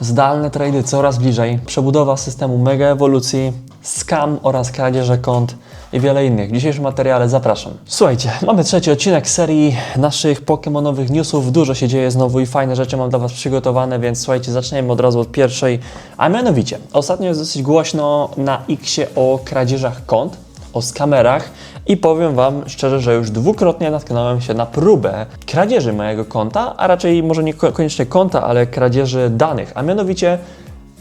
Zdalne trady coraz bliżej, przebudowa systemu mega ewolucji, scam oraz kradzieże kont i wiele innych. W dzisiejszym materiale zapraszam. Słuchajcie, mamy trzeci odcinek serii naszych Pokemonowych newsów. Dużo się dzieje znowu i fajne rzeczy mam dla Was przygotowane, więc słuchajcie, zaczniemy od razu od pierwszej. A mianowicie, ostatnio jest dosyć głośno na Xie o kradzieżach kont, o skamerach i powiem Wam szczerze, że już dwukrotnie natknąłem się na próbę kradzieży mojego konta, a raczej może nie ko- koniecznie konta, ale kradzieży danych, a mianowicie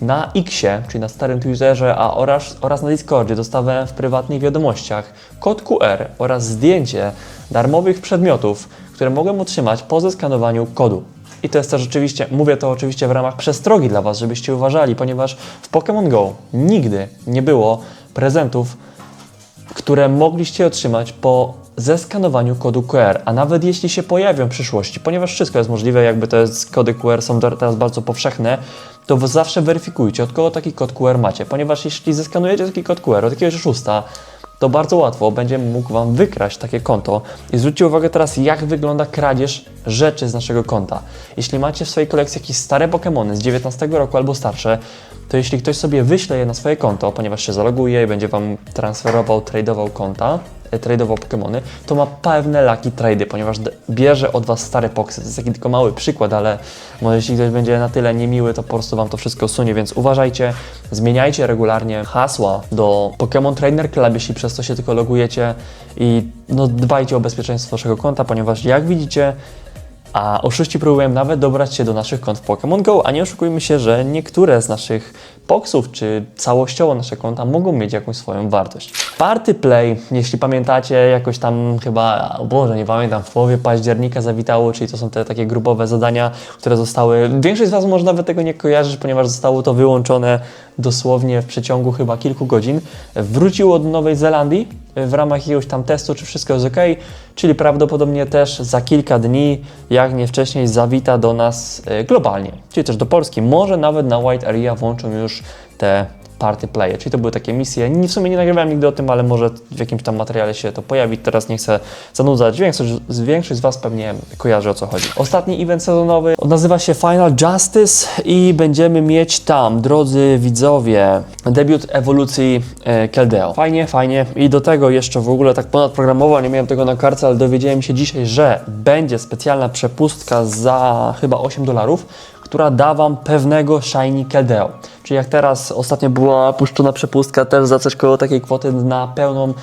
na Xie, czyli na starym Twitterze, a oraz, oraz na Discordzie dostawałem w prywatnych wiadomościach kod QR oraz zdjęcie darmowych przedmiotów, które mogłem otrzymać po zeskanowaniu kodu. I to jest też oczywiście, mówię to oczywiście w ramach przestrogi dla Was, żebyście uważali, ponieważ w Pokémon Go nigdy nie było prezentów które mogliście otrzymać po zeskanowaniu kodu QR, a nawet jeśli się pojawią w przyszłości, ponieważ wszystko jest możliwe, jakby jest kody QR są teraz bardzo powszechne, to zawsze weryfikujcie, od kogo taki kod QR macie, ponieważ jeśli zeskanujecie taki kod QR od jakiegoś oszusta, to bardzo łatwo będzie mógł Wam wykraść takie konto. I zwróćcie uwagę teraz, jak wygląda kradzież rzeczy z naszego konta. Jeśli macie w swojej kolekcji jakieś stare Pokémony z 19 roku albo starsze, to jeśli ktoś sobie wyśle je na swoje konto, ponieważ się zaloguje i będzie Wam transferował, tradeował konta, e, tradeował Pokémony, to ma pewne lucky trady, ponieważ bierze od Was stare poksy. To jest taki tylko mały przykład, ale może jeśli ktoś będzie na tyle niemiły, to po prostu Wam to wszystko sunie, więc uważajcie, zmieniajcie regularnie hasła do Pokémon Trainer Club, jeśli przez to się tylko logujecie i no, dbajcie o bezpieczeństwo Waszego konta, ponieważ jak widzicie, a oszuści próbują nawet dobrać się do naszych kont w Pokémon Go, a nie oszukujmy się, że niektóre z naszych poksów, czy całościowo nasze konta mogą mieć jakąś swoją wartość. Party Play, jeśli pamiętacie, jakoś tam chyba, o Boże, nie pamiętam, w połowie października zawitało, czyli to są te takie grupowe zadania, które zostały, większość z Was może nawet tego nie kojarzyć, ponieważ zostało to wyłączone dosłownie w przeciągu chyba kilku godzin. Wróciło do Nowej Zelandii w ramach jakiegoś tam testu, czy wszystko jest ok, czyli prawdopodobnie też za kilka dni, jak nie wcześniej, zawita do nas e, globalnie, czyli też do Polski. Może nawet na White Area włączą już te party playe, czyli to były takie misje. Nie, w sumie nie nagrywałem nigdy o tym, ale może w jakimś tam materiale się to pojawi. Teraz nie chcę zanudzać. Większość, z Was pewnie kojarzy o co chodzi. Ostatni event sezonowy nazywa się Final Justice i będziemy mieć tam, drodzy widzowie, debiut ewolucji e, Keldeo. Fajnie, fajnie. I do tego jeszcze w ogóle tak ponadprogramowo, nie miałem tego na kartce, ale dowiedziałem się dzisiaj, że będzie specjalna przepustka za chyba 8 dolarów, która da Wam pewnego Shiny Keldeo. Czyli jak teraz ostatnio była puszczona przepustka też za coś koło takiej kwoty na pełną,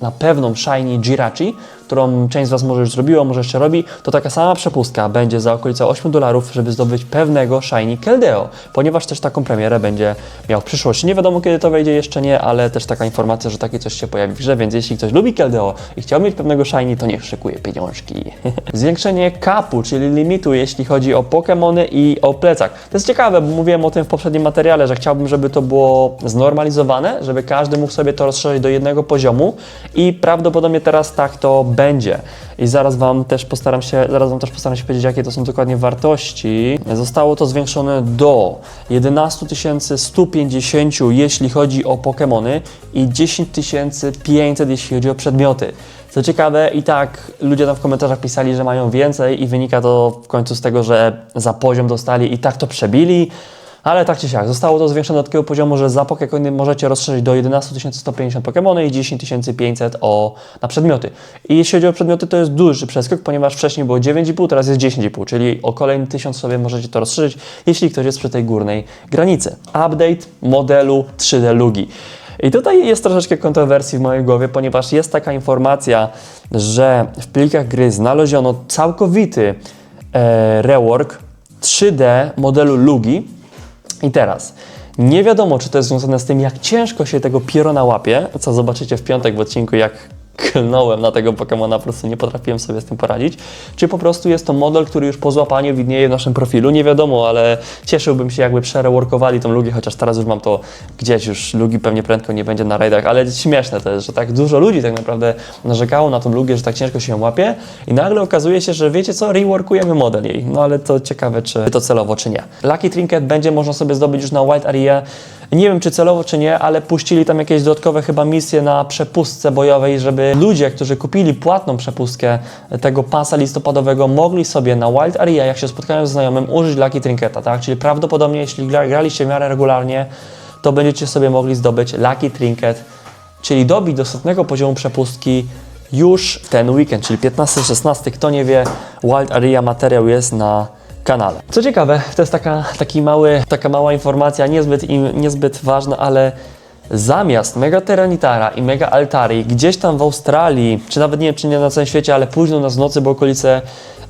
na pewną Shiny Jirachi, którą część z Was może już zrobiła, może jeszcze robi, to taka sama przepustka będzie za okolice 8 dolarów, żeby zdobyć pewnego Shiny Keldeo, ponieważ też taką premierę będzie miał w przyszłości. Nie wiadomo kiedy to wejdzie, jeszcze nie, ale też taka informacja, że takie coś się pojawi w grze, więc jeśli ktoś lubi Keldeo i chciał mieć pewnego Shiny, to niech szykuje pieniążki. Zwiększenie kapu, czyli limitu, jeśli chodzi o Pokémony i o plecak. To jest ciekawe, bo mówiłem o tym w poprzednim materiale, że chciałbym, żeby to było znormalizowane, żeby każdy mógł sobie to rozszerzyć do jednego poziomu i prawdopodobnie teraz tak to będzie. I zaraz Wam też postaram się, zaraz Wam też postaram się powiedzieć, jakie to są dokładnie wartości. Zostało to zwiększone do 11 150, jeśli chodzi o Pokémony i 10 500, jeśli chodzi o przedmioty. Co ciekawe, i tak ludzie tam w komentarzach pisali, że mają więcej i wynika to w końcu z tego, że za poziom dostali i tak to przebili. Ale tak czy siak, zostało to zwiększone do takiego poziomu, że za Pokémony możecie rozszerzyć do 11 150 Pokémony i 10 500 o, na przedmioty. I jeśli chodzi o przedmioty, to jest duży przeskok, ponieważ wcześniej było 9,5, teraz jest 10,5, czyli o kolejny 1000 sobie możecie to rozszerzyć, jeśli ktoś jest przy tej górnej granicy. Update modelu 3D Lugi. I tutaj jest troszeczkę kontrowersji w mojej głowie, ponieważ jest taka informacja, że w plikach gry znaleziono całkowity e, rework 3D modelu Lugi. I teraz, nie wiadomo, czy to jest związane z tym, jak ciężko się tego pierona łapie, co zobaczycie w piątek w odcinku, jak klnąłem na tego Pokemona, po prostu nie potrafiłem sobie z tym poradzić, czy po prostu jest to model, który już po złapaniu widnieje w naszym profilu, nie wiadomo, ale cieszyłbym się, jakby przereworkowali tą Lugię, chociaż teraz już mam to gdzieś, już Lugi pewnie prędko nie będzie na rajdach, ale śmieszne to jest, że tak dużo ludzi tak naprawdę narzekało na tą Lugię, że tak ciężko się ją łapie i nagle okazuje się, że wiecie co, reworkujemy model jej, no ale to ciekawe, czy to celowo, czy nie. Lucky Trinket będzie można sobie zdobyć już na White Area, nie wiem czy celowo, czy nie, ale puścili tam jakieś dodatkowe chyba misje na przepustce bojowej, żeby ludzie, którzy kupili płatną przepustkę tego pasa listopadowego, mogli sobie na Wild Area, jak się spotkają z znajomym, użyć Lucky Trinketa, tak? Czyli prawdopodobnie, jeśli gra- graliście w miarę regularnie, to będziecie sobie mogli zdobyć Lucky Trinket, czyli dobić do setnego poziomu przepustki już w ten weekend, czyli 15-16. Kto nie wie, Wild Area materiał jest na kanale. Co ciekawe, to jest taka, taki mały, taka mała informacja, niezbyt, niezbyt ważna, ale zamiast Mega Terranitara i Mega Altari gdzieś tam w Australii, czy nawet nie wiem, czy nie na całym świecie, ale późno na z nocy, bo okolice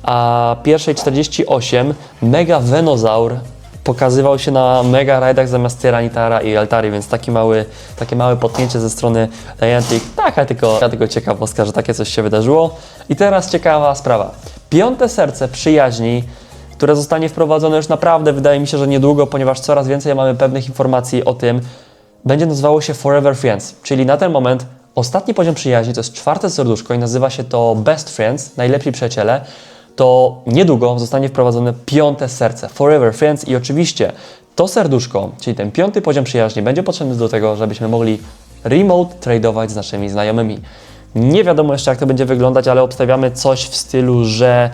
a pierwszej 48, Mega Venozaur pokazywał się na mega rajdach zamiast Tyranitara i Altari, więc taki mały, takie małe potknięcie ze strony Niantic. Taka tylko, taka tylko ciekawostka, że takie coś się wydarzyło. I teraz ciekawa sprawa. Piąte serce przyjaźni, które zostanie wprowadzone już naprawdę, wydaje mi się, że niedługo, ponieważ coraz więcej mamy pewnych informacji o tym, będzie nazywało się Forever Friends, czyli na ten moment ostatni poziom przyjaźni to jest czwarte serduszko i nazywa się to Best Friends, najlepsi przyjaciele, to niedługo zostanie wprowadzone piąte serce, Forever Friends i oczywiście to serduszko, czyli ten piąty poziom przyjaźni będzie potrzebny do tego, żebyśmy mogli remote tradeować z naszymi znajomymi. Nie wiadomo jeszcze jak to będzie wyglądać, ale obstawiamy coś w stylu, że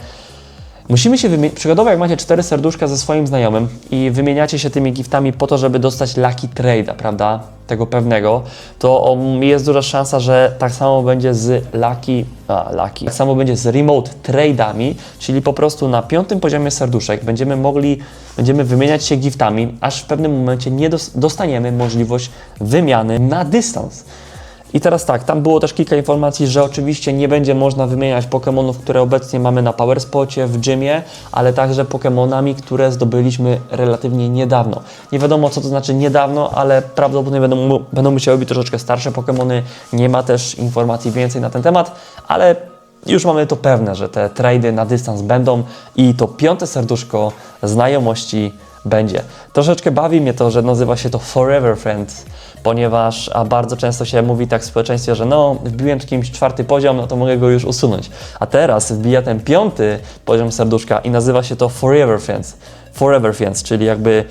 Musimy się wymienić. Jak macie cztery serduszka ze swoim znajomym i wymieniacie się tymi giftami po to, żeby dostać lucky trade'a, prawda? Tego pewnego, to jest duża szansa, że tak samo będzie z lucky, a lucky, tak samo będzie z remote trade'ami, czyli po prostu na piątym poziomie serduszek będziemy mogli, będziemy wymieniać się giftami, aż w pewnym momencie nie dos- dostaniemy możliwość wymiany na dystans. I teraz tak, tam było też kilka informacji, że oczywiście nie będzie można wymieniać Pokémonów, które obecnie mamy na Powerspocie, w gymie, ale także Pokémonami, które zdobyliśmy relatywnie niedawno. Nie wiadomo, co to znaczy niedawno, ale prawdopodobnie będą, będą musiały być troszeczkę starsze Pokémony. Nie ma też informacji więcej na ten temat, ale już mamy to pewne, że te trady na dystans będą i to piąte serduszko znajomości będzie. Troszeczkę bawi mnie to, że nazywa się to Forever Friends, ponieważ a bardzo często się mówi tak w społeczeństwie, że no, wbiłem kimś czwarty poziom, no to mogę go już usunąć. A teraz wbija ten piąty poziom serduszka i nazywa się to Forever Friends. Forever Friends, czyli jakby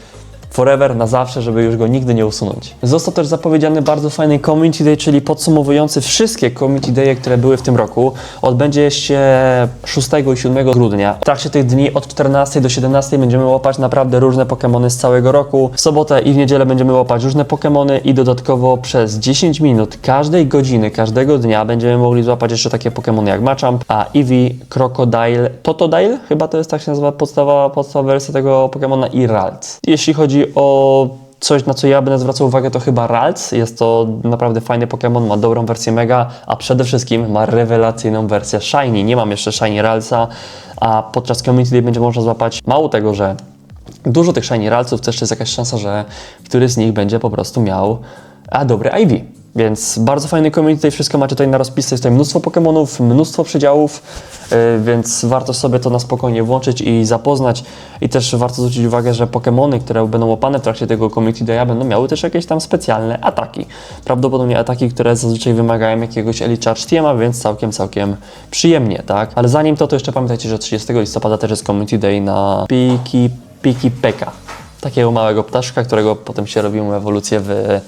forever, na zawsze, żeby już go nigdy nie usunąć. Został też zapowiedziany bardzo fajny Community Day, czyli podsumowujący wszystkie Community Day, które były w tym roku. Odbędzie się 6 i 7 grudnia. W trakcie tych dni od 14 do 17 będziemy łapać naprawdę różne Pokémony z całego roku. W sobotę i w niedzielę będziemy łapać różne Pokémony i dodatkowo przez 10 minut każdej godziny, każdego dnia będziemy mogli złapać jeszcze takie Pokémony jak Machamp, a Eevee, Crocodile, Totodile, chyba to jest tak się nazywa podstawowa, podstawowa wersja tego Pokémona i Ralts. Jeśli chodzi o coś, na co ja będę zwracał uwagę, to chyba Ralts. Jest to naprawdę fajny Pokémon, ma dobrą wersję Mega, a przede wszystkim ma rewelacyjną wersję Shiny. Nie mam jeszcze Shiny Raltsa, a podczas Community Day będzie można złapać mało tego, że dużo tych Shiny Ralców, też jest jakaś szansa, że któryś z nich będzie po prostu miał a dobre IV. Więc bardzo fajny community, wszystko macie tutaj na rozpisce, jest tutaj mnóstwo Pokémonów, mnóstwo przedziałów, yy, więc warto sobie to na spokojnie włączyć i zapoznać. I też warto zwrócić uwagę, że Pokémony, które będą łapane w trakcie tego community day'a będą miały też jakieś tam specjalne ataki. Prawdopodobnie ataki, które zazwyczaj wymagają jakiegoś Elite Charge TM'a, więc całkiem, całkiem przyjemnie, tak? Ale zanim to, to jeszcze pamiętajcie, że 30 listopada też jest community day na Piki, Piki Peka. Takiego małego ptaszka, którego potem się robią ewolucję w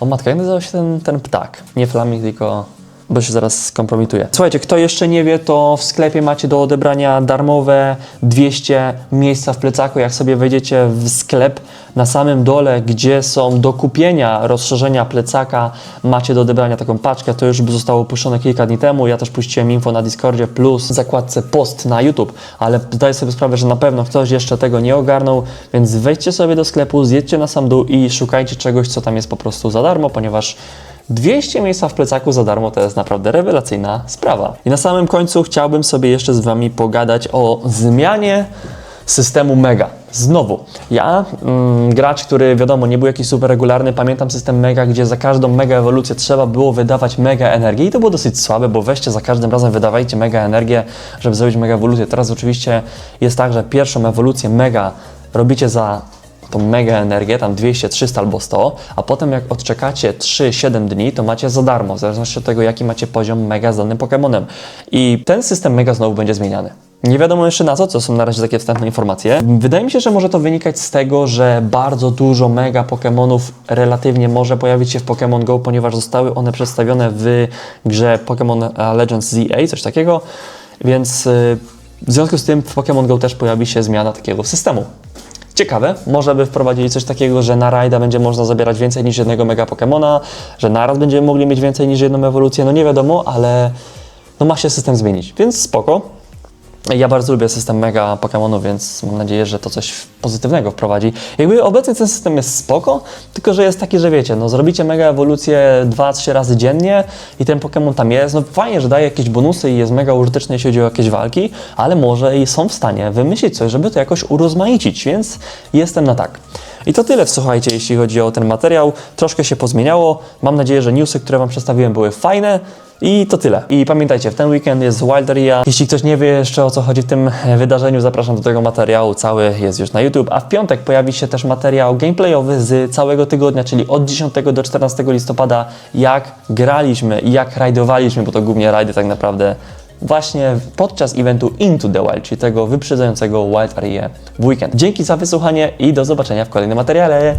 o matka, jak nazywał się ten, ten ptak? Nie flaming, tylko... Bo się zaraz skompromituje. Słuchajcie, kto jeszcze nie wie, to w sklepie macie do odebrania darmowe 200 miejsca w plecaku. Jak sobie wejdziecie w sklep, na samym dole, gdzie są do kupienia rozszerzenia plecaka, macie do odebrania taką paczkę. To już zostało opuszczone kilka dni temu. Ja też puściłem info na Discordzie plus zakładce post na YouTube, ale zdaję sobie sprawę, że na pewno ktoś jeszcze tego nie ogarnął, więc wejdźcie sobie do sklepu, zjedźcie na sam dół i szukajcie czegoś, co tam jest po prostu za darmo, ponieważ 200 miejsca w plecaku za darmo to jest naprawdę rewelacyjna sprawa. I na samym końcu chciałbym sobie jeszcze z Wami pogadać o zmianie systemu Mega. Znowu, ja, mm, gracz, który wiadomo, nie był jakiś super regularny, pamiętam system Mega, gdzie za każdą Mega ewolucję trzeba było wydawać Mega energię i to było dosyć słabe, bo weźcie za każdym razem wydawajcie Mega energię, żeby zrobić Mega ewolucję. Teraz oczywiście jest tak, że pierwszą ewolucję Mega robicie za tą mega energię, tam 200, 300 albo 100, a potem jak odczekacie 3-7 dni, to macie za darmo, w zależności od tego, jaki macie poziom mega z danym Pokémonem. I ten system mega znowu będzie zmieniany. Nie wiadomo jeszcze na co, co są na razie takie wstępne informacje. Wydaje mi się, że może to wynikać z tego, że bardzo dużo mega Pokémonów relatywnie może pojawić się w Pokémon Go, ponieważ zostały one przedstawione w grze Pokémon Legends ZA, coś takiego, więc y, w związku z tym w Pokémon Go też pojawi się zmiana takiego systemu. Ciekawe, może by wprowadzili coś takiego, że na rajda będzie można zabierać więcej niż jednego mega Pokemona, że naraz będziemy mogli mieć więcej niż jedną ewolucję, no nie wiadomo, ale no ma się system zmienić, więc spoko. Ja bardzo lubię system mega Pokémonów, więc mam nadzieję, że to coś pozytywnego wprowadzi. Jakby obecnie ten system jest spoko, tylko że jest taki, że wiecie, no zrobicie mega ewolucję 2-3 razy dziennie i ten Pokémon tam jest, no fajnie, że daje jakieś bonusy i jest mega użyteczny, jeśli chodzi o jakieś walki, ale może i są w stanie wymyślić coś, żeby to jakoś urozmaicić, więc jestem na tak. I to tyle, słuchajcie, jeśli chodzi o ten materiał. Troszkę się pozmieniało. Mam nadzieję, że newsy, które Wam przedstawiłem, były fajne. I to tyle. I pamiętajcie, w ten weekend jest Wilderia. Jeśli ktoś nie wie jeszcze o co chodzi w tym e, wydarzeniu, zapraszam do tego materiału. Cały jest już na YouTube. A w piątek pojawi się też materiał gameplayowy z całego tygodnia, czyli od 10 do 14 listopada, jak graliśmy i jak rajdowaliśmy, bo to głównie rajdy tak naprawdę właśnie podczas eventu Into the Wild, czyli tego wyprzedzającego Wild Area w weekend. Dzięki za wysłuchanie i do zobaczenia w kolejnym materiale.